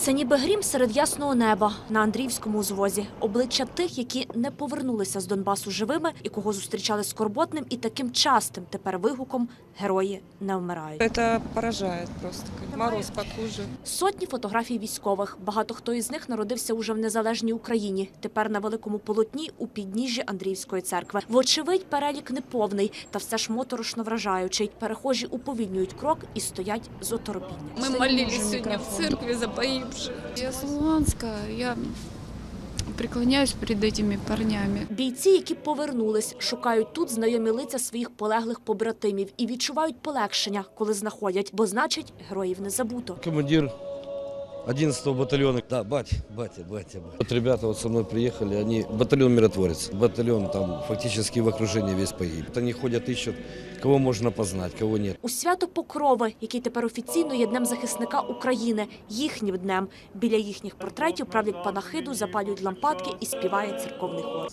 Це ніби грім серед ясного неба на Андріївському узвозі. Обличчя тих, які не повернулися з Донбасу живими і кого зустрічали скорботним і таким частим тепер вигуком герої не вмирають. Это поражает просто. Мороз по. Сотні фотографій військових. Багато хто із них народився уже в незалежній Україні. Тепер на великому полотні у підніжжі Андріївської церкви. Вочевидь, перелік неповний, та все ж моторошно вражаючий. Перехожі уповільнюють крок і стоять з оторопінням. Мы молились сегодня в церкви за погибших. Я с Луганска, я преклоняюсь перед этими парнями. Бійці, які повернулись, шукають тут знайомі лиця своїх полеглих побратимів і відчувають полегшення, коли знаходять, бо значить, героїв не забуто. Командир 11-го батальона. Да, батя, батя, батя, батя. Вот ребята вот со мной приехали, они, батальон миротворец. Батальон там фактически в окружении весь погиб. Вот Они ходят, ищут, кого можно познать, кого нет. У свято Покрови, який тепер офіційно є днем захисника України, їхнім днем. Біля їхніх портретів правлять панахиду, запалюють лампадки і співає церковний хор.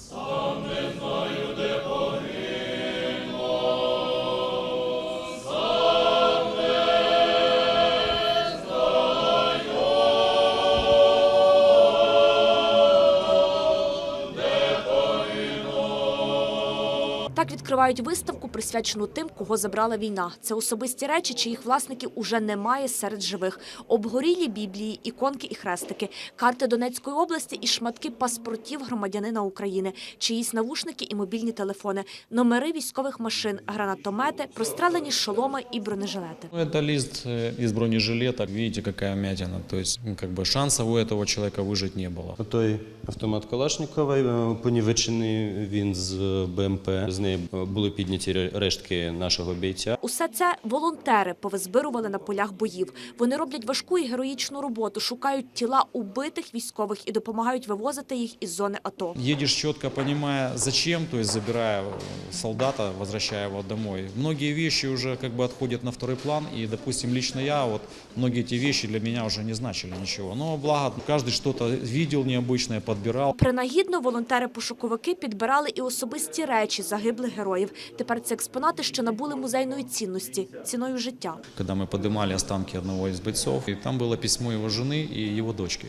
Так відкривають виставку, присвячену тим, кого забрала війна. Це особисті речі, чиїх власників уже немає серед живих. Обгорілі біблії, іконки і хрестики, карти Донецької області і шматки паспортів громадянина України, чиїсь навушники і мобільні телефони, номери військових машин, гранатомети, прострелені шоломи і бронежилети. Ну, Это лист э, из бронежилета. Видите, какая вмятина. То есть, ну, как бы шансов у этого человека выжить не было. Той автомат Калашникова е, понівечений він з БМП. З неї були підняті ре- рештки нашого бійця. Усе це волонтери повизбирували на полях боїв. Вони роблять важку і героїчну роботу, шукають тіла убитих військових і допомагають вивозити їх із зони АТО. Едешь четко понимая, зачем, то есть забирая э, солдата, возвращая его домой. Многие вещи уже как бы отходят на второй план, и, допустим, лично я, вот многие эти вещи для меня уже не значили ничего. Но благо, каждый что-то видел необычное, подбирал. Принагідно волонтери-пошуковики підбирали і особисті речі загиблих героїв. Тепер це експонати, що набули музейної цінності ціною життя. Когда мы поднимали останки одного из бойцов, и там было письмо его жены и его дочки.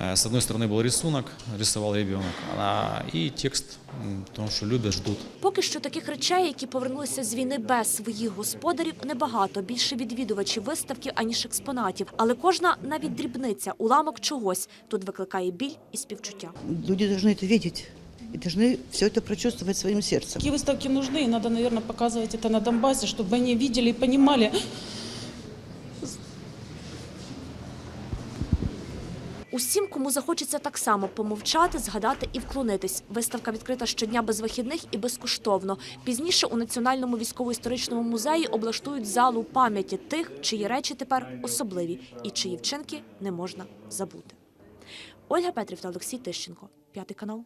Э, С одной стороны был рисунок, рисовал ребенок, а- и текст м, о том, что любят, ждут. Поки що таких речей, які повернулися з війни без своїх господарів, небагато. Більше відвідувачів виставки, аніж експонатів. Але кожна навіть дрібниця, уламок чогось тут викликає біль і співчуття. Люди должны это видеть и должны все это прочувствовать своим сердцем. Такие выставки нужны, и надо, наверное, показывать это на Донбассе, чтобы они видели и понимали, Усім, кому захочеться так само помовчати, згадати і вклонитись. Виставка відкрита щодня без вихідних і безкоштовно. Пізніше у Національному військово-історичному музеї облаштують залу пам'яті тих, чиї речі тепер особливі і чиї вчинки не можна забути. Ольга Петрів та Олексій Тищенко, п'ятий канал.